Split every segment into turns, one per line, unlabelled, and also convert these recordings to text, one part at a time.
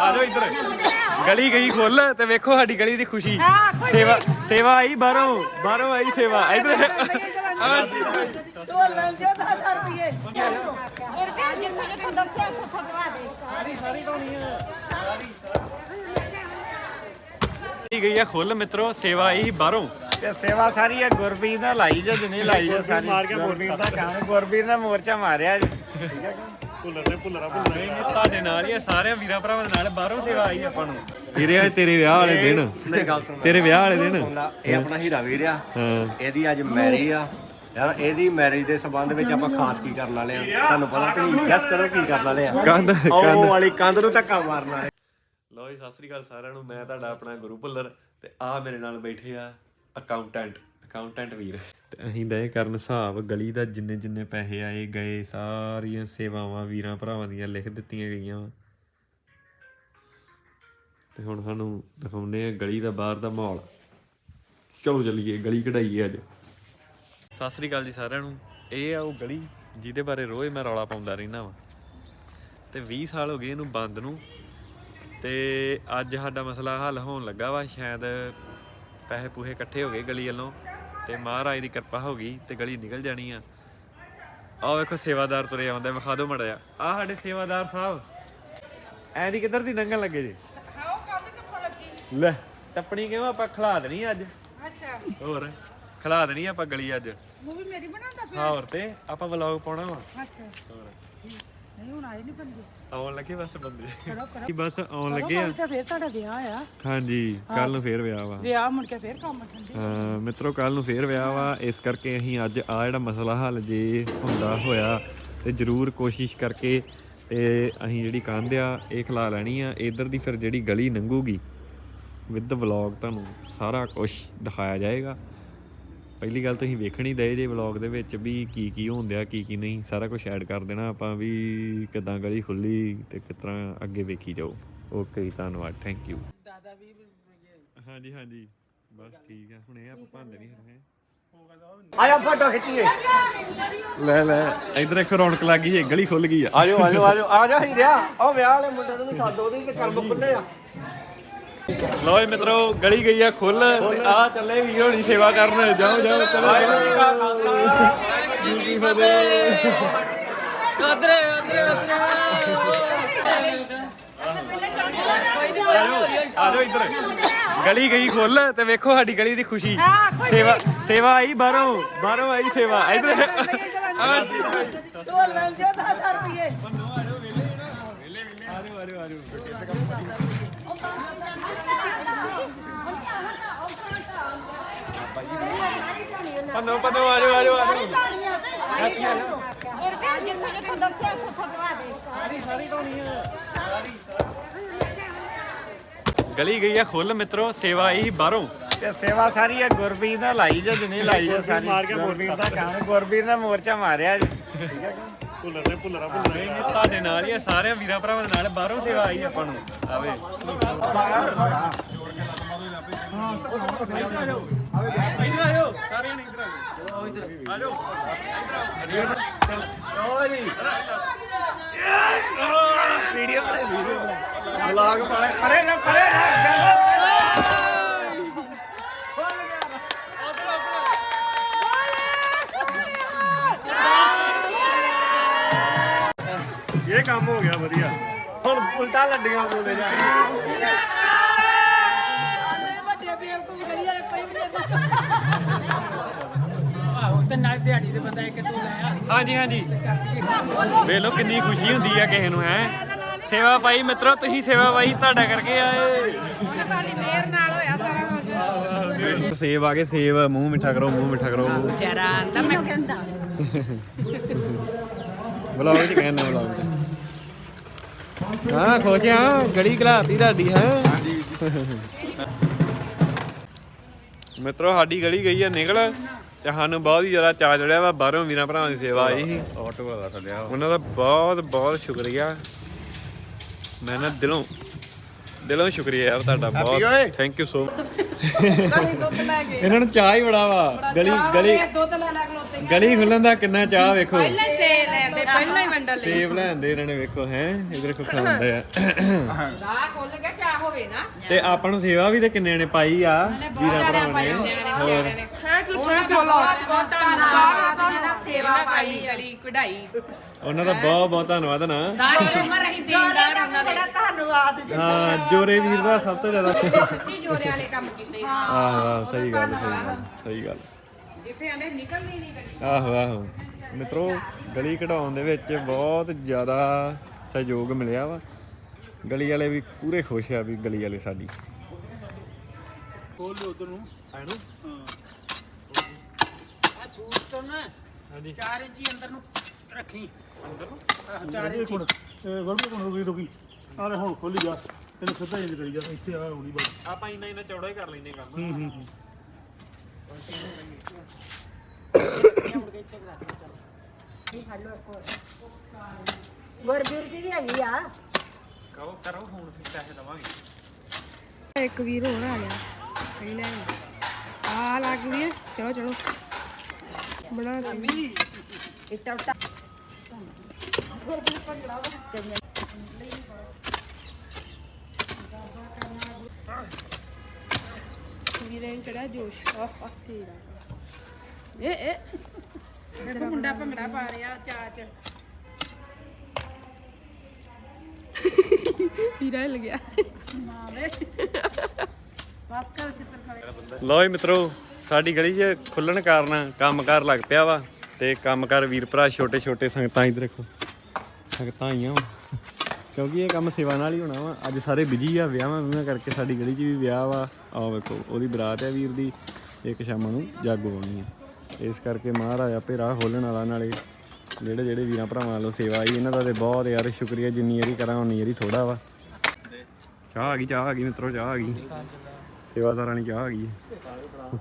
ਆ ਜਾਓ ਇੱਧਰ। ਗਲੀ ਗਈ ਖੁੱਲ ਤੇ ਵੇਖੋ ਸਾਡੀ ਗਲੀ ਦੀ ਖੁਸ਼ੀ। ਸੇਵਾ ਸੇਵਾ ਆਈ ਬਾਹਰੋਂ। ਬਾਹਰੋਂ ਆਈ ਸੇਵਾ। ਇੱਧਰ।
ਢੋਲਣ ਜੋ 1000 ਰੁਪਏ ਇਹ ਰੁਪਏ ਜਿੱਥੇ ਜਿੱਥੇ ਦੱਸਿਆ ਉੱਥੇ ਖੜਵਾ ਦੇ।
ਗਲੀ ਗਈ ਆ ਖੁੱਲ ਮਿੱਤਰੋ ਸੇਵਾ ਆਈ ਬਾਹਰੋਂ।
ਤੇ ਸੇਵਾ ਸਾਰੀ ਹੈ ਗੁਰਬੀਰ ਨੇ ਲਾਈ ਜੇ ਜਿੰਨੀ ਲਾਈ ਜੇ ਸਾਰੀ। ਮਾਰ ਕੇ ਗੁਰਬੀਰ ਦਾ ਕੰਮ ਗੁਰਬੀਰ ਨੇ ਮੋਰਚਾ ਮਾਰਿਆ ਜੀ
ਨਹੀਂ ਨਹੀਂ ਤੁਹਾਡੇ ਨਾਲ ਹੀ ਆ ਸਾਰਿਆਂ ਵੀਰਾਂ ਭਰਾਵਾਂ ਦੇ ਨਾਲ ਬਾਹਰੋਂ ਸੇਵਾ ਆਈ ਆਪਾਂ ਨੂੰ। ਵੀਰੇ ਅੱਜ ਤੇਰੇ ਵਿਆਹ ਵਾਲੇ ਦਿਨ।
ਨਹੀਂ ਗੱਲ ਸੁਣ
ਤੇਰੇ ਵਿਆਹ ਵਾਲੇ ਦਿਨ।
ਇਹ ਆਪਣਾ ਹੀਰਾ ਵੀਰ ਆ।
ਹਾਂ।
ਇਹਦੀ ਅੱਜ ਮੈਰਿਜ ਆ। ਯਾਰ ਇਹਦੀ ਮੈਰਿਜ ਦੇ ਸੰਬੰਧ ਵਿੱਚ ਆਪਾਂ ਖਾਸ ਕੀ ਕਰਨ ਵਾਲੇ ਆ? ਤੁਹਾਨੂੰ ਪਤਾ ਤੁਸੀਂ ਗੈਸ ਕਰੋ ਕੀ ਕਰਨ ਵਾਲੇ ਆ।
ਕੰਧ
ਉਹ ਵਾਲੀ ਕੰਧ ਨੂੰ ਧੱਕਾ ਮਾਰਨਾ ਹੈ
ਲੋ ਜੀ ਸਤਿ ਸ੍ਰੀ ਅਕਾਲ ਸਾਰਿਆਂ ਨੂੰ। ਮੈਂ ਤੁਹਾਡਾ ਆਪਣਾ ਗੁਰੂ ਭੁੱਲਰ ਤੇ ਆ ਮੇਰੇ ਨਾਲ ਬੈਠੇ ਆ ਅਕਾਊਂਟੈਂਟ ਅਕਾਊਂਟੈਂਟ ਵੀਰ। ਅਸੀਂ ਦੇ ਕਰਨ ਹਿਸਾਬ ਗਲੀ ਦਾ ਜਿੰਨੇ ਜਿੰਨੇ ਪੈਸੇ ਆਏ ਗਏ, ਸਾਰੀਆਂ ਸੇਵਾਵਾਂ ਵੀਰਾਂ ਭਰਾਵਾਂ ਦੀਆਂ ਲਿਖ ਦਿੱਤੀਆਂ ਗਈਆਂ ਵਾਂ। ਤੇ ਹੁਣ ਸਾਨੂੰ ਦਿਖਾਉਂਦੇ ਆ ਗਲੀ ਦਾ ਬਾਹਰ ਦਾ ਮਾਹੌਲ। ਚਲੋ ਚੱਲੀਏ, ਗਲੀ ਕਢਾਈਏ ਅੱਜ। ਸਤਿ ਸ੍ਰੀ ਅਕਾਲ ਜੀ ਸਾਰਿਆਂ ਨੂੰ। ਇਹ ਆ ਉਹ ਗਲੀ ਜਿਹਦੇ ਬਾਰੇ ਰੋਜ਼ ਮੈਂ ਰੌਲਾ ਪਾਉਂਦਾ ਰਹਿਣਾ ਵਾ। ਤੇ 20 ਸਾਲ ਹੋ ਗਏ ਇਹਨੂੰ ਬੰਦ ਨੂੰ। ਤੇ ਅੱਜ ਸਾਡਾ ਮਸਲਾ ਹੱਲ ਹੋਣ ਲੱਗਾ ਵਾ, ਸ਼ਾਇਦ ਪੈਸੇ ਪੂਹੇ ਇਕੱਠੇ ਹੋ ਗਏ ਗਲੀ ਵੱਲੋਂ। ਤੇ ਮਹਾਰਾਜ ਦੀ ਕਿਰਪਾ ਹੋ ਗਈ ਤੇ ਗਲੀ ਨਿਕਲ ਜਾਣੀ ਆ। ਆਹ ਵੇਖੋ ਸੇਵਾਦਾਰ ਤੁਰੇ ਆਉਂਦੇ ਵਿਖਾ ਦਿਓ ਮੜਿਆ। ਆ ਸਾਡੇ ਸੇਵਾਦਾਰ ਸਾਹਿਬ। ਐ ਦੀ ਕਿੱਧਰ ਦੀ ਲੰਘਣ ਲੱਗੇ ਜੀ? ਲੈ ਟੱਪਣੀ ਕਿਵੇਂ ਆਪਾਂ ਖਿਲਾ ਦੇਣੀ ਅੱਜ?
ਅੱਛਾ।
ਹੋਰ ਖਿਲਾ ਦੇਣੀ ਆਪਾਂ ਗਲੀ ਅੱਜ।
ਮੂਵੀ ਮੇਰੀ ਬਣਾਉਂਦਾ
ਹਾਂ ਹੋਰ ਤੇ ਆਪਾਂ ਵਲੌਗ ਪਾਉਣਾ ਵਾ।
ਅੱਛਾ। ਨਹੀਂ ਹੁਣ ਆਏ ਨਹੀਂ ਬੰਦੇ।
ਆਉਣ ਲੱਗੇ ਬਸ ਬੰਦੇ।
ਕਰੋ ਕਰੋ।
ਕੀ ਬਸ ਆਉਣ ਲੱਗੇ ਆ।
ਤਾਂ ਫੇਰ ਤੁਹਾਡਾ ਵਿਆਹ ਆ।
ਹਾਂਜੀ ਕੱਲ ਨੂੰ ਫੇਰ ਵਿਆਹ ਵਾ।
ਵਿਆਹ ਮੁੜ ਕੇ ਫੇਰ ਕੰਮ ਠੰਡੇ
ਮਿੱਤਰੋ ਕੱਲ ਨੂੰ ਫੇਰ ਵਿਆਹ ਵਾ। ਇਸ ਕਰਕੇ ਅਸੀਂ ਅੱਜ ਆ ਜਿਹੜਾ ਮਸਲਾ ਹੱਲ ਜੇ ਹੁੰਦਾ ਹੋਇਆ ਤੇ ਜਰੂਰ ਕੋਸ਼ਿਸ਼ ਕਰਕੇ ਤੇ ਅਸੀਂ ਜਿਹੜੀ ਕੰਧ ਆ ਇਹ ਖਿਲਾ ਲੈਣੀ ਆ। ਇਧਰ ਦੀ ਫਿਰ ਜਿਹੜੀ ਗਲੀ ਲੰਘੂਗੀ ਵਿਦ ਵਲੌਗ ਤੁਹਾਨੂੰ ਸਾਰਾ ਕੁਝ ਦਿਖਾਇਆ ਜਾਏਗਾ। ਪਹਿਲੀ ਗੱਲ ਤੁਸੀਂ ਵੇਖਣੀ ਦੇ ਜੇ ਵਲੌਗ ਦੇ ਵਿੱਚ ਵੀ ਕੀ ਕੀ ਹੁੰਦਿਆ ਕੀ ਕੀ ਨਹੀਂ। ਸਾਰਾ ਕੁਝ ਐਡ ਕਰ ਦੇਣਾ ਆਪਾਂ ਵੀ ਕਿਦਾਂ ਗਲੀ ਖੁੱਲੀ ਤੇ ਕਿਸ ਤਰ੍ਹਾਂ ਅੱਗੇ ਵੇਖੀ ਜਾਓ। ਓਕੇ ਜੀ ਧੰਨਵਾਦ ਥੈਂਕ ਯੂ
ਦਾਦਾ ਵੀ
ਹਾਂਜੀ ਹਾਂਜੀ। ਬਸ ਠੀਕ ਆ ਹੁਣ ਇਹ ਆਪਾਂ ਭਾਂਦੇ ਨਹੀਂ ਹੈ
ਆਇਆ ਫੋਟੋ ਖਿੱਚੀਏ।
ਲੈ ਲੈ। ਇਧਰ ਇੱਕ ਰੌਣਕ ਲੱਗ ਗਈ ਏ ਗਲੀ ਖੁੱਲ ਗਈ ਆ।
ਆਜੋ ਆਜੋ ਆਜੋ। ਆ ਜਾ ਹੀਰਿਆ। ਉਹ ਵਿਆਹ ਵਾਲੇ ਮੁੰਡੇ ਨੂੰ ਵੀ ਸੱਦ ਉਹਦੀ ਤੇ ਕਰਮ ਖੁੱਲੇ ਆ।
ਲਓ ਜੀ ਮਿੱਤਰੋ ਗਲੀ ਗਈ ਆ ਖੁੱਲ ਆ ਚੱਲੇ ਵੀ ਹੋਣੀ ਸੇਵਾ ਕਰਨ। ਜਾਓ ਜਾਓ ਚਲੋ। ਜੀ ਫਤਿਹ। ਆ ਜਾਓ ਇੱਧਰ। ਗਲੀ ਗਈ ਖੁੱਲ ਤੇ ਵੇਖੋ ਸਾਡੀ ਗਲੀ ਦੀ ਖੁਸ਼ੀ। ਸੇਵਾ ਸੇਵਾ ਆਈ ਬਾਹਰੋਂ ਬਾਹਰੋਂ ਆਈ ਸੇਵਾ। ਇੱਧਰ।
ਢੋਲਣ ਜੋ 1000 ਰੁਪਏ
ਪੰਨੋ ਪੰਨੋ ਆ ਜਾਓ ਆ ਜਾਓ ਆ ਜਾਓ।
ਇਹ ਰੁਪਏ ਜਿੱਥੇ ਜਿੱਥੇ ਦੱਸਿਆ ਉੱਥੇ ਖੜਵਾ ਦੇ
ਗਲੀ ਗਈ ਆ ਖੁੱਲ ਮਿੱਤਰੋ ਸੇਵਾ ਆਈ ਬਾਹਰੋਂ।
ਤੇ ਸੇਵਾ ਸਾਰੀ ਹੈ ਗੁਰਬੀਰ ਨੇ ਲਾਈ ਜੇ ਜਿੰਨੀ ਲਾਈ ਜੇ ਸਾਰੀ। ਮਾਰ ਕੇ ਗੁਰਬੀਰ ਦਾ ਕੰਮ ਗੁਰਬੀਰ ਨੇ ਮੋਰਚਾ ਮਾਰਿਆ ਜੀ।
ਨਹੀਂ ਨਹੀਂ ਤੁਹਾਡੇ ਨਾਲ ਹੀ ਆ ਸਾਰਿਆਂ ਵੀਰਾਂ ਭਰਾਵਾਂ ਦੇ ਨਾਲ ਬਾਹਰੋਂ ਸੇਵਾ ਆਈ ਆਪਾਂ ਨੂੰ। ਆਵੇ। ਇੱਧਰ ਆਇਓ ਸਾਰਿਆਂ ਨੇ ਇੱਧਰ ਆਇਓ ਇੱਧਰ ਆਜੋ
ਵੀਡੀਓ ਬਣਾ ਵੀਡੀਓ ਬਣਾ ਵਲੌਗ ਪਾਣਾ ਕਰੇ ਨਾ ਕਰੇ ਨਾ
ਇਹ ਕੰਮ ਹੋ ਗਿਆ ਵਧੀਆ। ਹੁਣ ਉਲਟਾ ਲੱਡੀਆਂ ਬੋਲਦੇ ਜਾ
ਨਹੀਂ
ਹਾਂਜੀ ਹਾਂਜੀ। ਵੇਖ ਲਓ ਕਿੰਨੀ ਖੁਸ਼ੀ ਹੁੰਦੀ ਆ ਕਿਸੇ ਨੂੰ ਹੈ। ਸੇਵਾ ਪਾਈ ਮਿੱਤਰੋ ਤੁਸੀਂ ਸੇਵਾ ਪਾਈ ਤੁਹਾਡਾ ਕਰਕੇ ਆਏ।
ਤੁਹਾਡੀ ਮਿਹਰ ਨਾਲ ਹੋਇਆ ਸਾਰਾ ਕੁਝ
ਸੇਬ ਆ ਗਏ ਸੇਬ ਮੂੰਹ ਮਿੱਠਾ ਕਰੋ ਮੂੰਹ ਮਿੱਠਾ ਕਰੋ।
ਜਰਾ ਤਾਂ ਮੈਂ ਕਹਿੰਦਾ
ਬਲੌਗ ਚ ਕਹਿੰਦਾ ਬਲੌਗ ਚ ਹਾਂ ਖੋਜਿਆ ਗੜੀ ਘਲਾਤੀ ਤੁਹਾਡੀ ਹੈ। ਹਾਂਜੀ। ਮਿੱਤਰੋ ਸਾਡੀ ਗਲੀ ਗਈ ਆ ਨਿਕਲ। ਤੇ ਸਾਨੂੰ ਬਹੁਤ ਹੀ ਜ਼ਿਆਦਾ ਚਾਅ ਚੜਿਆ ਵਾ ਬਾਹਰੋਂ ਵੀਰਾਂ ਭਰਾਵਾਂ ਦੀ ਸੇਵਾ ਆਈ ਸੀ। ਆਟੋ ਵਾਲਾ ਥੱਲਿਆ ਉਹਨਾਂ ਦਾ ਬਹੁਤ ਬਹੁਤ ਸ਼ੁਕਰੀਆ। ਮੈਂ ਨਾ ਦਿਲੋਂ ਦਿਲੋਂ ਸ਼ੁਕਰੀਆ ਯਾਰ ਤੁਹਾਡਾ ਬਹੁਤ। ਥੈਂਕ ਯੂ ਸੋ
ਗਲੀ ਦੁੱਧ ਲੈ ਕੇ
ਇਹਨਾਂ ਨੂੰ ਚਾਹ ਹੀ ਬੜਾ ਵਾ। ਗਲੀ ਗਲੀ
ਦੁੱਧ ਲੈ ਲੈ ਖਲੋਤੇ
ਗਲੀ ਖੁੱਲਣ ਦਾ ਕਿੰਨਾ ਚਾਹ ਵੇਖੋ।
ਪਹਿਲਾਂ ਹੀ ਸੇ ਲੈਂਦੇ ਪਹਿਲਾਂ ਹੀ ਵੰਡਲ ਲਈ।
ਸੇਬ ਲੈਂਦੇ ਇਹਨਾਂ ਨੇ ਵੇਖੋ ਹੈ? ਇਧਰ ਕੋ ਖਾਂਦੇ ਆ।
ਰਾਹ ਖੁੱਲ ਗਿਆ ਕਿਆ ਹੋਵੇ ਨਾ।
ਤੇ ਆਪਾਂ ਨੂੰ ਸੇਵਾ ਵੀ ਤੇ ਕਿੰਨੇ ਨੇ ਪਾਈ ਆ। ਵੀਰਾਂ ਭਰਾਵਾਂ ਨੇ। ਹੋਰ।
ਉਹਨਾਂ ਦਾ ਬਹੁਤ ਬਹੁਤ ਧੰਨਵਾਦ। ਜਿਹੜਾ ਸੇਵਾ ਪਾਈ ਗਲੀ ਕਢਾਈ।
ਉਹਨਾਂ ਦਾ ਬਹੁਤ ਬਹੁਤ ਧੰਨਵਾਦ ਨਾ।
ਸਾਰੀ ਉਮਰ ਅਸੀਂ ਦੀਨਦਾਰ ਉਹਨਾਂ ਦੇ।
ਧੰਨਵਾਦ ਜੀ
ਹਾਂ ਜੋਰੇ ਵੀਰ ਦਾ ਸਭ ਤੋਂ ਜ਼ਿਆਦਾ
ਸੱਚੀ ਜੋਰੇ ਵਾਲੇ ਕੰਮ ਕੀਤੇ
ਆਹੋ ਆਹੋ ਸਹੀ ਗੱਲ ਸਹੀ ਗੱਲ ਸਹੀ ਗੱਲ
ਜਿੱਥੇ ਆਂਦੇ ਨਿਕਲਦੀ ਨਹੀਂ ਗਲੀ
ਆਹੋ ਆਹੋ। ਮਿੱਤਰੋ ਗਲੀ ਕਢਾਉਣ ਦੇ ਵਿੱਚ ਬਹੁਤ ਜ਼ਿਆਦਾ ਸਹਿਯੋਗ ਮਿਲਿਆ ਵਾ। ਗਲੀ ਵਾਲੇ ਵੀ ਪੂਰੇ ਖੁਸ਼ ਆ ਵੀ ਗਲੀ ਵਾਲੇ ਸਾਡੀ। ਖੋਲ ਲਓ ਉਧਰ ਨੂੰ।
ਆ ਛੂਟ ਤੋਂ ਨਾ
ਹਾਂਜੀ।
4 ਇੰਚੀ ਅੰਦਰ ਨੂੰ ਰੱਖੀ।
ਅੰਦਰ ਨੂੰ?
ਆਹ, ਚਾਰ ਇੰਚੀ।
ਗਰਮੀ ਕੋਣ ਰੁਕੀ ਰੁਕੀ। ਆ ਲੈ ਹੁਣ ਖੋਲੀ ਜਾ। ਇਹਨੂੰ ਸਿੱਧਾ ਹੀ ਕਰੀ ਜਾ। ਇੱਥੇ ਆ ਹੋਣੀ ਬਸ।
ਆਪਾਂ ਇੰਨਾ ਇੰਨਾ ਚੌੜਾ ਹੀ ਕਰ ਲੈਨੇ ਕੰਮ।
ਹੂੰ ਹੂੰ ਹੂੰ।
ਗੁਰਬੀਰ ਦੀ ਵੀ ਹੈਗੀ ਆ।
ਕਹੋ ਕਰੋ ਹੁਣ ਫਿਰ ਪੈਸੇ ਦਵਾਂਗੇ।
ਇੱਕ ਵੀਰ ਹੋਰ ਆ ਗਿਆ ਕਈ ਲੈ ਆ ਲੱਗ ਵੀਰ ਚਲੋ ਚਲੋ। ਬਣਾ ਦੇ।
ਇੱਟਾ ਉੱਟਾ।
ਵੀਰੇ ਨੂੰ ਚੜਿਆ ਜੋਸ਼ ਆਹ ਆਹ ਤੇਰਾ। ਇਹ ਇਹ।
ਮੁੰਡਾ ਭੰਗੜਾ ਪਾ ਰਿਹਾ ਚਾਚ
ਵੀਰਾ ਹਿੱਲ ਗਿਆ।
ਬਸ
ਲਓ ਜੀ ਮਿੱਤਰੋ, ਸਾਡੀ ਗਲੀ 'ਚ ਖੁੱਲਣ ਕਾਰਨ ਕੰਮਕਾਰ ਲੱਗ ਪਿਆ ਵਾ ਤੇ ਕੰਮਕਾਰ ਵੀਰ ਭਰਾ ਛੋਟੇ ਛੋਟੇ ਸੰਗਤਾਂ ਇੱਧਰ ਦੇਖੋ, ਸੰਗਤਾਂ ਆਈਆਂ ਵਾ। ਕਿਉਂਕਿ ਇਹ ਕੰਮ ਸੇਵਾ ਨਾਲ ਹੀ ਹੋਣਾ ਵਾ। ਅੱਜ ਸਾਰੇ ਬਿਜ਼ੀ ਆ, ਵਿਆਹਾਂ ਵਿਆਹਾਂ ਕਰਕੇ ਸਾਡੀ ਗਲੀ 'ਚ ਵੀ ਵਿਆਹ ਵਾ। ਆਹ ਵੇਖੋ, ਉਹਦੀ ਬਰਾਤ ਹੈ ਵੀਰ ਦੀ, ਇੱਕ ਸ਼ਾਮਾਂ ਨੂੰ ਜਾਗੋ ਆਉਣੀ ਹੈ ਇਸ ਕਰਕੇ ਮਹਾਰਾਜ ਆਪੇ ਰਾਹ ਖੋਲਣ ਵਾਲਾ ਨਾਲੇ ਜਿਹੜੇ ਜਿਹੜੇ ਵੀਰਾਂ ਭਰਾਵਾਂ ਵੱਲੋਂ ਸੇਵਾ ਆਈ ਇਹਨਾਂ ਦਾ ਤੇ ਬਹੁਤ ਯਾਰ ਸ਼ੁਕਰੀਆ ਜਿੰਨੀ ਵਾਰੀ ਕਰਾਂ ਉਨੀ ਵਾਰੀ ਥੋੜਾ ਵਾ ਚਾਹ ਆ ਗਈ ਚਾਹ ਆ ਗਈ ਮਿੱਤਰੋ ਚਾਹ ਆ ਗਈ ਸੇਵਾਦਾਰਾਂ ਦੀ ਚਾਹ ਆ ਗਈ ਹੈ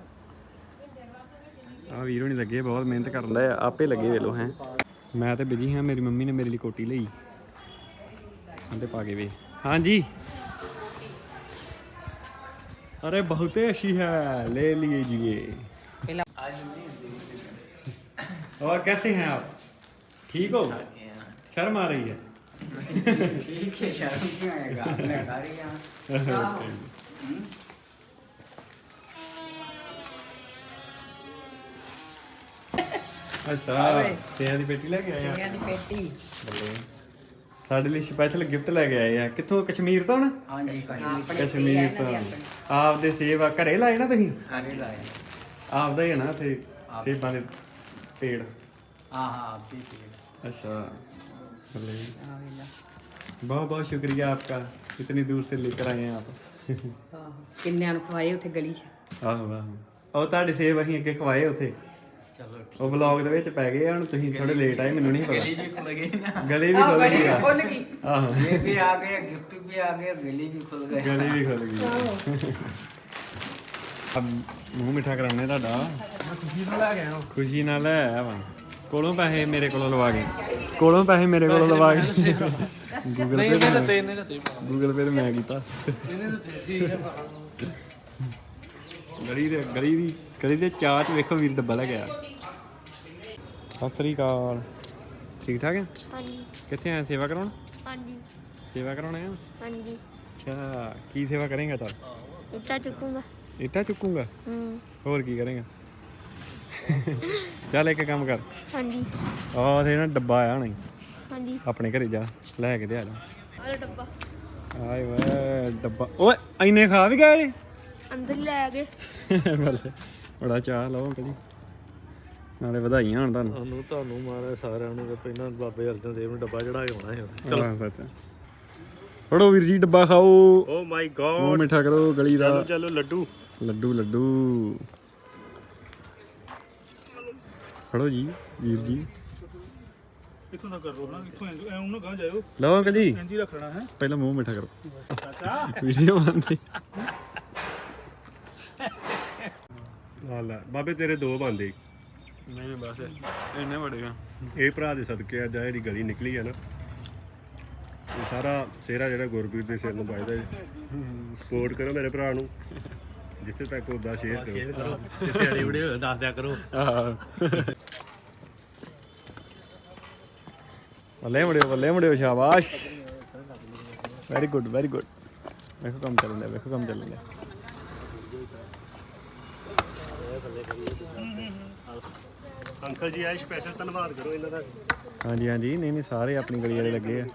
ਆ ਵੀਰੋ ਨਹੀਂ ਲੱਗੇ ਬਹੁਤ ਮਿਹਨਤ ਕਰਨ ਦਾ ਆਪੇ ਲੱਗੇ ਵੇਲੋ ਹੈ ਮੈਂ ਤੇ ਬਿਜੀ ਹਾਂ ਮੇਰੀ ਮੰਮੀ ਨੇ ਮੇਰੇ ਲਈ ਕੋਟੀ ਲਈ ਅੰਦੇ ਪਾ ਕੇ ਵੇ ਹਾਂਜੀ अरे बहुत ही अच्छी है ले लीजिए और कैसे हैं आप ठीक हो शर्म आ रही है
ਠੀਕ ਹੈ ਸ਼ਰਮ ਕਿਉਂ ਆਏਗਾ ਮੈਂ ਕਰ ਰਿਹਾ
ਅੱਛਾ ਸੇਆਂ ਦੀ ਪੇਟੀ ਲੈ ਕੇ ਆਏ ਆ
ਦੀ ਪੇਟੀ
ਬੱਲੇ। ਸਾਡੇ ਲਈ ਸਪੈਸ਼ਲ ਗਿਫਟ ਲੈ ਕੇ ਆਏ ਆ ਕਿੱਥੋਂ ਕਸ਼ਮੀਰ ਤੋਂ ਨਾ
ਹਾਂਜੀ ਕਸ਼ਮੀਰ
ਕਸ਼ਮੀਰ ਤੋਂ ਆਪਦੇ ਸੇਬ ਆ ਘਰੇ ਲਾਏ ਨਾ ਤੁਸੀਂ
ਆਗੇ ਲਾਇਆ
ਆਪਦਾ ਹੀ ਹੈ ਨਾ ਤੇ ਸੇਬਾਂ ਦੇ ਪੇੜ
ਹਾਂ ਹਾਂ ਠੀਕ ਹੈ
अच्छा भले बहुत बहुत शुक्रिया आपका इतनी दूर से लेकर आए हैं आप
ਕਿੰਨਿਆਂ ਨੂੰ ਖਵਾਏ ਉੱਥੇ ਗਲੀ 'ਚ
ਆਹੋ ਆਹੋ ਉਹ ਤੁਹਾਡੇ ਸੇਬ ਅਸੀਂ ਅੱਗੇ ਖਵਾਏ ਉਥੇ
ਚਲੋ
ਉਹ ਵਲੌਗ ਦੇ ਵਿੱਚ ਪੈ ਗਏ ਆ, ਹੁਣ ਤੁਸੀਂ ਥੋੜੇ ਲੇਟ ਆਏ ਮੈਨੂੰ ਨਹੀਂ ਪਤਾ ਗਲੀ ਵੀ ਖੁੱਲ ਗਈ ਨਾ ਗਲੀ ਵੀ ਖੁੱਲ ਗਈ ਆ।
ਖੁੱਲ ਗਈ
ਆਹੋ
ये भी आ गया गिफ्ट भी आ गया गली भी खुल गई
ਗਲੀ ਵੀ ਖੁੱਲ ਗਈ ਅਬ ਮੂੰਹ ਮਿੱਠਾ ਕਰਾਉਣੇ ਤੁਹਾਡਾ ਖੁਸ਼ੀ ਨਾਲ ਲੈ ਗਿਆ ਖੁਸ਼ੀ ਨਾਲ ਲੈ ਆਇਆ ਵਾ ਕੋਲੋਂ ਪੈਸੇ ਮੇਰੇ ਕੋਲੋਂ ਲਵਾ ਕੇ। ਕੋਲੋਂ ਪੈਸੇ ਮੇਰੇ ਕੋਲੋਂ ਲਵਾ ਕੇ। ਗੂਗਲ ਪੇ ਇਹਨੇ ਦਿੱਤੇ ਗੂਗਲ ਪੇ ਤੇ ਮੈਂ ਕੀਤਾ। ਇਹਨੇ ਦਿੱਤੇ ਠੀਕ ਹੈ ਗਲੀ ਦੇ ਗਲੀ ਦੀ ਗਲੀ ਦੇ ਚਾਹ ਚ ਵੇਖੋ ਵੀਰ ਡੱਬਾ ਲੈ ਗਿਆ ਸਤਿ ਸ੍ਰੀ ਅਕਾਲ। ਠੀਕ ਠਾਕ ਹੈ?
ਹਾਂਜੀ।
ਕਿੱਥੇ ਆਇਆ? ਸੇਵਾ ਕਰਾਉਣ?
ਹਾਂਜੀ।
ਸੇਵਾ ਕਰਾਉਣ ਆਇਆ?
ਹਾਂਜੀ।
ਅੱਛਾ ਕੀ ਸੇਵਾ ਕਰੇਗਾ ਚੱਲ?
ਇੱਟਾ ਚੁੱਕੂਗਾ।
ਇੱਟਾਂ ਚੁੱਕੂਗਾ?
ਹੂੰ।
ਹੋਰ ਕੀ ਕਰੇਗਾ? ਚੱਲ ਇੱਕ ਕੰਮ ਕਰ।
ਹਾਂਜੀ।
ਆਹ ਤੇ ਨਾ ਡੱਬਾ ਆਇਆ ਨਹੀਂ
ਹਾਂਜੀ।
ਆਪਣੇ ਘਰੇ ਜਾ ਲੈ ਕੇ ਤੇ ਆ ਜਾ।
ਆਹ ਡੱਬਾ।
ਆਏ ਵੇ ਡੱਬਾ। ਓਏ ਇੰਨੇ ਖਾ ਵੀ ਗਏ ਨੇ
ਅੰਦਰ ਹੀ ਲੈ ਗਏ।
ਬੱਲੇ ਬੜਾ ਚਾਹ ਲਓ ਕਦੀ ਨਾਲੇ ਵਧਾਈਆਂ ਹੋਣ ਤੁਹਾਨੂੰ।
ਤੁਹਾਨੂੰ ਤੁਹਾਨੂੰ ਮਾਰਾ ਸਾਰਿਆਂ ਨੂੰ ਪਹਿਲਾਂ ਬਾਬੇ ਅਰਜਨ ਦੇਵ ਨੂੰ ਡੱਬਾ ਚੜਾ ਕੇ ਆਉਣਾ ਹੈ
ਚਲੋ। ਸੱਚ ਫੜੋ ਵੀਰ ਜੀ ਡੱਬਾ ਖਾਓ।
ਓ ਮਾਈ ਗॉड
ਮਿੱਠਾ ਕਰੋ ਗਲੀ ਦਾ।
ਚਲੋ ਚਲੋ ਲੱਡੂ।
ਲੱਡੂ ਲੱਡੂ। ਫੜੋ ਜੀ ਵੀਰ ਜੀ।
ਇੱਥੋਂ ਨਾ ਕਰੋ ਨਾ ਇੱਥੋਂ ਐ ਉਹਨਾਂ ਗਾਂ ਜਾਇਓ।
ਲਓ ਅੰਕਲ ਜੀ
ਇੰਜੀ ਰੱਖਣਾ ਹੈ।
ਪਹਿਲਾਂ ਮੂੰਹ ਮਿੱਠਾ ਕਰੋ। ਵੀਡੀਓ ਬਣਦੀ।
ਆ ਲੈ ਬਾਬੇ ਤੇਰੇ ਦੋ ਬੰਦੇ।
ਨਹੀਂ ਬਸ ਇੰਨੇ ਵੜੇਗਾ
ਇਹ ਭਰਾ ਦੇ ਸਦਕੇ ਅੱਜ ਆਹ ਜਿਹੜੀ ਗਲੀ ਨਿਕਲੀ ਆ ਨਾ ਇਹ ਸਾਰਾ ਸਿਹਰਾ ਜਿਹੜਾ ਗੁਰਬੀਰ ਦੇ ਸਿਰ ਨੂੰ ਵੱਜਦਾ ਸਪੋਰਟ ਕਰੋ ਮੇਰੇ ਭਰਾ ਨੂੰ। ਜਿੱਥੇ ਤੱਕ ਉਹਦਾ ਸ਼ੇਅਰ ਕਰੋ।
ਜਿੱਥੇ ਵਾਲੀ ਵੀਡੀਓ ਦੱਸ ਦਿਆ ਕਰੋ।
ਬੱਲੇ ਮੁੜਿਓ ਬੱਲੇ ਮੁੜਿਓ ਸ਼ਾਬਾਸ਼। ਵੈਰੀ ਗੁੱਡ ਵੈਰੀ ਗੁੱਡ ਵੇਖੋ ਕੰਮ ਚੱਲਣ ਡਿਆ ਵੇਖੋ ਕੰਮ ਚੱਲਣ ਡਿਆ।
ਅੰਕਲ ਜੀ ਆਏ ਸਪੈਸ਼ਲ ਧੰਨਵਾਦ ਕਰੋ ਇਹਨਾਂ ਦਾ।
ਹਾਂਜੀ ਹਾਂਜੀ। ਨਹੀਂ ਨਹੀਂ ਸਾਰੇ ਆਪਣੀ ਗਲੀ ਵਾਲੇ ਲੱਗੇ ਆ।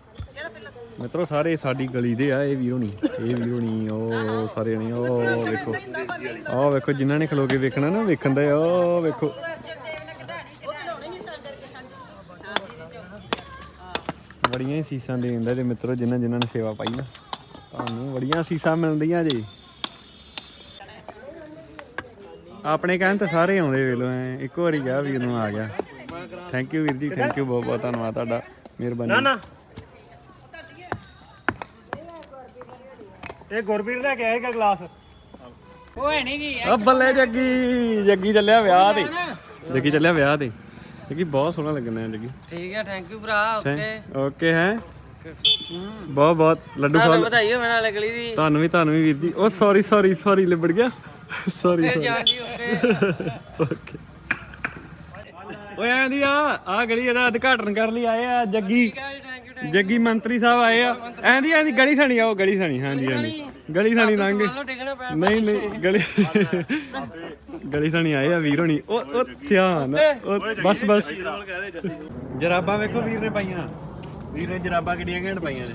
ਮਿੱਤਰੋ ਸਾਰੇ ਸਾਡੀ ਗਲੀ ਦੇ ਆ ਇਹ ਵੀਰੋ ਨਹੀਂ ਇਹ ਵੀਰੋ ਨਹੀਂ ਉਹ ਸਾਰੇ ਨਹੀਂ ਉਹ ਵੇਖੋ। ਆਹ ਵੇਖੋ ਜਿਨ੍ਹਾਂ ਨੇ ਖਲੋ ਕੇ ਵੇਖਣਾ ਨਾ ਵੇਖਣ ਦਾ ਉਹ ਵੇਖੋ। ਬੜੀਆਂ ਹੀ ਸੀਸਾਂ ਦੇ ਦਿੰਦਾ ਜੇ ਮਿੱਤਰੋ ਜਿਨ੍ਹਾਂ ਜਿਨ੍ਹਾਂ ਨੇ ਸੇਵਾ ਪਾਈ ਨਾ। ਤੁਹਾਨੂੰ ਬੜੀਆਂ ਸੀਸਾਂ ਮਿਲਦੀਆਂ ਜੇ। ਆਪਣੇ ਕਹਿਣ ਤੇ ਸਾਰੇ ਆਉਂਦੇ ਵੇਲੋ ਐ। ਇੱਕ ਵਾਰੀ ਗਿਆ ਵੀਰ ਨੂੰ ਆ ਗਿਆ। ਥੈਂਕ ਯੂ ਵੀਰ ਜੀ ਥੈਂਕ ਯੂ ਬਹੁਤ ਬਹੁਤ ਧੰਨਵਾਦ ਤੁਹਾਡਾ। ਮਿਹਰਬਾਨੀ।
ਨਾ ਇਹ ਗੁਰਬੀਰ ਲੈ ਕੇ ਆਏਗਾ ਗਲਾਸ।
ਆ ਬੱਲੇ ਜੱਗੀ ਜੱਗੀ ਚੱਲਿਆ ਵਿਆਹ ਤੇ। ਜੱਗੀ ਚੱਲਿਆ ਵਿਆਹ ਤੇ। ਜੱਗੀ ਬਹੁਤ ਸੋਹਣਾ ਲੱਗਣਾ ਹੈ ਜੱਗੀ
ਠੀਕ ਹੈ ਥੈਂਕ ਯੂ ਭਰਾ ਓਕੇ
ਓਕੇ ਹੈ? ਬਹੁਤ ਬਹੁਤ ਲੱਡੂ ਖਾ
ਤੁਹਾਨੂੰ। ਵਧਾਈ ਹੋਵੇ ਨਾਲ ਅਗਲੀ ਦੀ।
ਤੁਹਾਨੂੰ ਵੀ ਤੁਹਾਨੂੰ ਵੀ ਵੀਰ ਜੀ। ਉਹ ਸੌਰੀ ਸੌਰੀ ਸੌਰੀ ਲਿਬੜ ਗਿਆ। ਸੌਰੀ ਸੌਰੀ
ਓਕੇ
ਓਏ ਆਂਦੀ ਆ ਆ ਗਲੀ ਇਹਦਾ ਉਦਘਾਟਨ ਕਰਨ ਲਈ ਆਏ ਆ ਜੱਗੀ ਜੱਗੀ ਮੰਤਰੀ ਸਾਹਿਬ ਆਏ ਆ। ਐਂਦੀ ਐਂਦੀ ਗਲੀ ਥਣੀ ਆ। ਉਹ ਗਲੀ ਥਣੀ ਹਾਂਜੀ ਹਾਂਜੀ। ਗਲੀ ਥਣੀ ਲੰਘ ਗਏ। ਨਹੀਂ ਨਹੀਂ ਗਲੀ ਗਲੀ ਥਣੀ ਆਏ ਆ ਵੀਰ ਹੋਣੀ। ਉਹ ਉਹ ਧਿਆਨ ਉਹ ਬਸ ਬਸ। ਜਰਾਬਾਂ ਵੇਖੋ ਵੀਰ ਨੇ ਪਾਈਆਂ। ਵੀਰ ਨੇ ਜਰਾਬਾਂ ਕਿੱਡੀਆਂ ਘੈਂਟ ਪਾਈਆਂ ਨੇ।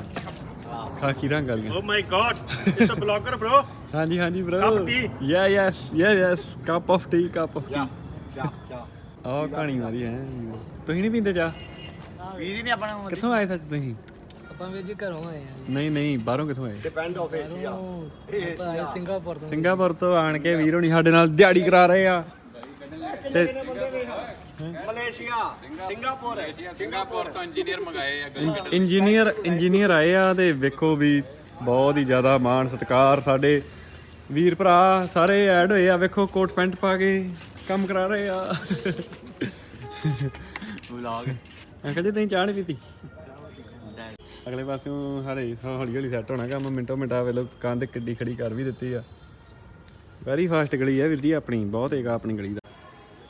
ਖਾਕੀ ਰੰਗ ਵਾਲੀਆਂ।
ਓ my God it's a blogger bro
ਹਾਂਜੀ ਹਾਂਜੀ
bro of tea?
Ya yes ya yes cup of tea cup of tea
ਚਾ ਚਾ
ਆਹ ਕਹਾਣੀ ਮਾਰੀ ਹੈ। ਤੁਸੀਂ ਨਹੀਂ ਪੀਂਦੇ ਚਾਹ?
ਵੀਰ ਹੀ ਨਹੀਂ ਆਪਣਾ
ਕਿੱਥੋਂ ਆਏ ਸੱਚ ਤੁਸੀਂ?
ਆਪਾਂ ਵੀਰ ਜੀ ਘਰੋਂ ਆਏ ਆ।
ਨਹੀਂ ਨਹੀਂ ਬਾਹਰੋਂ ਕਿੱਥੋਂ ਆਏ?
ਡਿਪੈਂਡ ਆਫ ਏਸ਼ੀਆ
ਆਪਾਂ ਆਏ ਸਿੰਗਾਪੁਰ ਤੋਂ।
ਸਿੰਗਾਪੁਰ ਤੋਂ ਆਣ ਕੇ ਵੀਰ ਹੋਣੀ ਸਾਡੇ ਨਾਲ ਦਿਹਾੜੀ ਕਰਾ ਰਹੇ ਆ। ਤੇ
ਮਲੇਸ਼ੀਆ ਸਿੰਗਾਪੁਰ।
ਇੰਜੀਨੀਅਰ ਇੰਜੀਨੀਅਰ ਆਏ ਆ ਤੇ ਵੇਖੋ ਵੀ ਬਹੁਤ ਹੀ ਜ਼ਿਆਦਾ ਮਾਣ ਸਤਿਕਾਰ ਸਾਡੇ ਵੀਰ ਭਰਾ ਸਾਰੇ ਐਡ ਹੋਏ ਆ। ਵੇਖੋ ਕੋਟ ਪੈਂਟ ਪਾ ਕੇ ਕੰਮ ਕਰਾ ਰਹੇ ਆ। ਵਲੌਗ ਅੰਕਲ ਜੀ ਤੁਸੀਂ ਚਾਹ ਨਹੀਂ ਪੀਤੀ? ਅਗਲੇ ਪਾਸਿਓਂ ਹਰੇ ਹੌਲੀ ਹੌਲੀ ਸੈੱਟ ਹੋਣਾ ਕੰਮ ਮਿੰਟੋ ਮਿੰਟਾ ਵੇਲੋ ਕੰਧ ਕਿੱਡੀ ਖੜੀ ਕਰ ਵੀ ਦਿੱਤੀ ਆ। ਵੈਰੀ ਫਾਸਟ ਗਲੀ ਆ ਵੀਰ ਜੀ ਆਪਣੀ ਬਹੁਤ ਏਗਾ ਆਪਣੀ ਗਲੀ ਦਾ।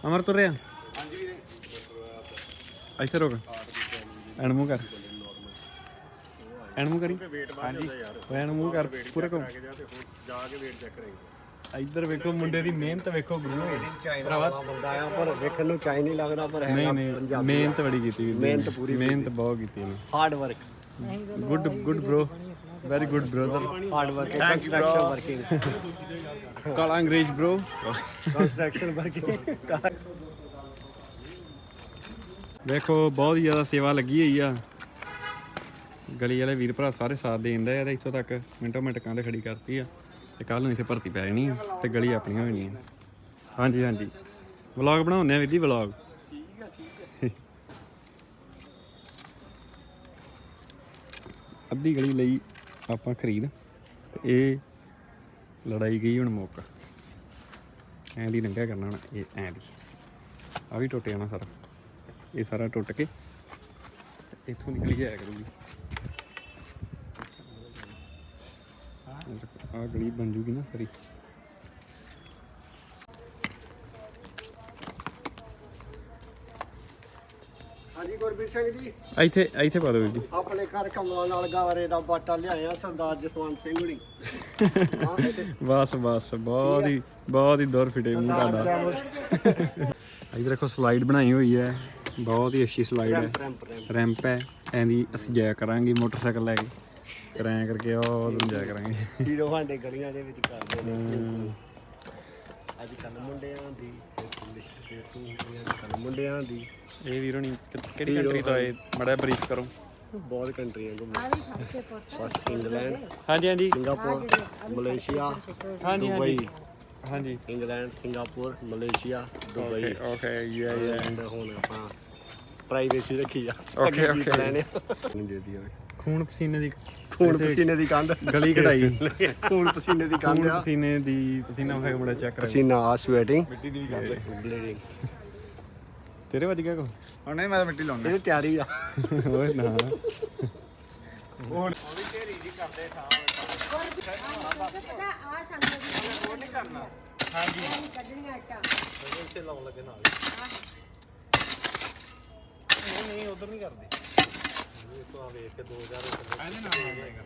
ਅਮਰ ਤੁਰਿਆ ਹਾਂਜੀ ਵੀਰੇ। ਇੱਥੇ ਰੁਕ। ਐਨ ਮੂੰਹ ਕਰ। ਐਨ ਮੂੰਹ ਕਰੀ। ਹਾਂਜੀ। ਐਨ ਮੂੰਹ ਕਰ ਪੂਰਾ ਕੋ
ਜਾ ਕੇ ਵੇਟ ਚੈੱਕ ਕਰਾਂਗੇ
ਇੱਧਰ ਵੇਖੋ ਮੁੰਡੇ ਦੀ ਮਿਹਨਤ ਵੇਖੋ ਗੁਰੂ
ਦਾ ਬੰਦਾ ਆ ਪਰ ਵੇਖਣ ਨੂੰ ਚਾਈ ਨਹੀਂ ਲੱਗਦਾ ਪਰ
ਨਹੀਂ
ਹੈਗਾ
ਨਹੀਂ
ਪੰਜਾਬੀ
ਮਿਹਨਤ ਬੜੀ ਕੀਤੀ।
ਮਿਹਨਤ ਪੂਰੀ
ਮਿਹਨਤ ਬਹੁਤ ਕੀਤੀ
hard work
good good bro very good brother
hard work construction working
ਕਾਲਾ ਅੰਗਰੇਜ਼ ਬ్రో
ਕੰਸਟਰਕਸ਼ਨ ਵਰਕਿੰਗ
ਵੇਖੋ ਬਹੁਤ ਹੀ ਜ਼ਿਆਦਾ ਸੇਵਾ ਲੱਗੀ ਹੋਈ ਆ। ਗਲੀ ਵਾਲੇ ਵੀਰ ਭਰਾ ਸਾਰੇ ਸਾਥ ਦੇ ਦਿੰਦੇ ਆ ਤੇ ਇੱਥੋਂ ਤੱਕ ਮਿੰਟੋ ਮਿੰਟ ਕੰਧ ਖੜੀ ਕਰਤੀ ਆ ਤੇ ਕੱਲ ਨੂੰ ਇੱਥੇ ਭਰਤੀ ਪੈ ਜਾਣੀ ਆ ਤੇ ਗਲੀ ਆਪਣੀ ਹੋ ਜਾਣੀ ਆ। ਹਾਂਜੀ ਹਾਂਜੀ। ਵਲੌਗ ਬਣਾਉਂਦੇ ਆ ਵੀਰ ਜੀ ਵਲੌਗ ਅੱਧੀ ਗਲੀ ਲਈ ਆਪਾਂ ਖਰੀਦ ਤੇ ਇਹ ਲੜਾਈ ਗਈ ਹੁਣ ਮੌਕਾ। ਐਂ ਦੀ ਨੰਗਾ ਕਰਨਾ ਹੁਣ, ਇਹ ਐਂ ਦੀ। ਆ ਵੀ ਟੁੱਟ ਜਾਣਾ ਸਾਰਾ। ਇਹ ਸਾਰਾ ਟੁੱਟ ਕੇ ਤੇ ਇੱਥੋਂ ਨਿਕਲ ਕੇ ਆਇਆ ਕਰੂਗੀ। ਆ ਗਲੀ ਬਣ ਜੂਗੀ ਨਾ ਸਾਰੀ
ਹਾਂਜੀ ਗੁਰਬੀਰ ਸਿੰਘ ਜੀ।
ਇੱਥੇ ਇੱਥੇ ਪਾ ਦਿਓ ਵੀਰ ਜੀ।
ਆਪਣੇ ਘਰ ਕਮਲਾਂ ਨਾਲ ਗਾਵਰੇ ਦਾ ਬਾਟਾ ਲਿਆਇਆ ਸਰਦਾਰ ਜਸਵੰਤ ਸਿੰਘ ਹੁਣੀ। ਹਾਂ ਇੱਥੇ
ਬਸ ਬਸ ਬਹੁਤ ਹੀ ਬਹੁਤ ਹੀ ਦੌਰ ਫਿਟੇ ਮੂੰਹ
ਸਰਦਾਰ
ਤੁਹਾਡਾ।
ਜਸਵੰਤ
ਇੱਧਰ ਦੇਖੋ ਸਲਾਈਡ ਬਣਾਈ ਹੋਈ ਹੈ। ਬਹੁਤ ਹੀ ਅੱਛੀ ਸਲਾਈਡ ਹੈ।
ਰੈਂਪ
ਹੈ। ਐਂਦੀ ਅਸੀਂ ਜਾਇਆ ਕਰਾਂਗੇ ਮੋਟਰਸਾਈਕਲ ਲੈ ਕੇ। ਕਰਾਇਆ ਕਰਕੇ ਉਹ ਜਾਇਆ ਕਰਾਂਗੇ।
ਹੀਰੋ ਹਾਂਡੇ ਗਲੀਆਂ ਦੇ ਵਿੱਚ ਕਰਦੇ ਨੇ। ਅੱਜ ਕੱਲ ਮੁੰਡਿਆਂ ਦੀ ਲਿਸਟ ਤੇ ਤੂੰ ਅੱਜ ਕੱਲ ਮੁੰਡਿਆਂ ਦੀ।
ਇਹ ਵੀਰੋ ਨਹੀਂ ਕਿਹੜੀ ਕੰਟਰੀ ਤੋਂ ਆਏ? ਮੜਾ ਬਰੀਫ ਕਰੋ।
ਬਹੁਤ ਕੰਟਰੀਆਂ ਘੁੰਮੇ ਫਸਟ ਇੰਗਲੈਂਡ
ਹਾਂਜੀ ਹਾਂਜੀ।
ਸਿੰਗਾਪੁਰ ਮਲੇਸ਼ੀਆ
ਹਾਂਜੀ
ਦੁਬਈ
ਹਾਂਜੀ।
England Singapore Malaysia Dubai
okay ya ya
and ਹੁਣ ਆਪਾਂ ਪ੍ਰਾਈਵੇਸੀ ਰੱਖੀ ਆ।
Okay,
ਅੱਗੇ ਕੀ
okay.
plan ਹੈ ਨਹੀਂ ਦੇ ਦਿਆ
ਖੂਨ ਪਸੀਨੇ ਦੀ
ਖੂਨ ਪਸੀਨੇ ਦੀ ਕੰਧ।
ਗਲੀ ਕਢਾਈ।
ਖੂਨ ਪਸੀਨੇ ਦੀ ਕੰਧ
ਖੂਨ
ਆ
ਪਸੀਨੇ ਦੀ ਪਸੀਨਾ ਹੋਇਆ ਮੁੰਡਾ ਚੈੱਕ ਕਰਾਈ
ਪਸੀਨਾ ਆ ਸਵੈਟਿੰਗ ਮਿੱਟੀ ਦੀ ਵੀ ਕੰਧ ਬਲੀਡਿੰਗ
ਤੇਰੇ ਵੱਜ ਗਿਆ ਕੋ
ਹੁਣ ਨਹੀਂ ਮੈਂ ਤਾਂ ਮਿੱਟੀ ਲਾਉਣਾ।
ਇਹਦੀ ਤਿਆਰੀ ਆ।
ਓਏ ਨਾ।
ਉਹ ਵੀ ਢੇਰੀ ਜੀ ਕਰਦੇ
ਪਤਾ ਆ ਸੰਗਤ ਦੀ
ਉਹ ਨਹੀਂ ਕਰਨਾ ਹਾਂਜੀ
ਕੱਢਣੀਆਂ ਇੱਟਾਂ
ਨਹੀਂ ਉਧਰ ਨਹੀਂ ਕਰਦੇ। ਇਹ ਆ ਵੇਖ ਕੇ 2000 ਇਹਦੇ ਨਾਲ ਆ ਜਾਏਗਾ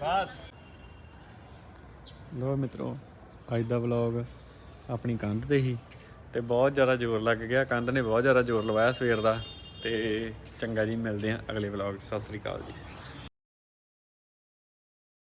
ਬਸ
ਲੋ ਮਿੱਤਰੋ, ਅੱਜ ਦਾ ਵਲੌਗ ਆਪਣੀ ਕੰਧ ਤੇ ਹੀ ਤੇ ਬਹੁਤ ਜ਼ਿਆਦਾ ਜ਼ੋਰ ਲੱਗ ਗਿਆ। ਕੰਧ ਨੇ ਬਹੁਤ ਜ਼ਿਆਦਾ ਜ਼ੋਰ ਲਵਾਇਆ ਸਵੇਰ ਦਾ ਤੇ ਚੰਗਾ ਜੀ, ਮਿਲਦੇ ਹਾਂ ਅਗਲੇ ਵਲੌਗ ਸਤਿ ਸ੍ਰੀ ਅਕਾਲ ਜੀ।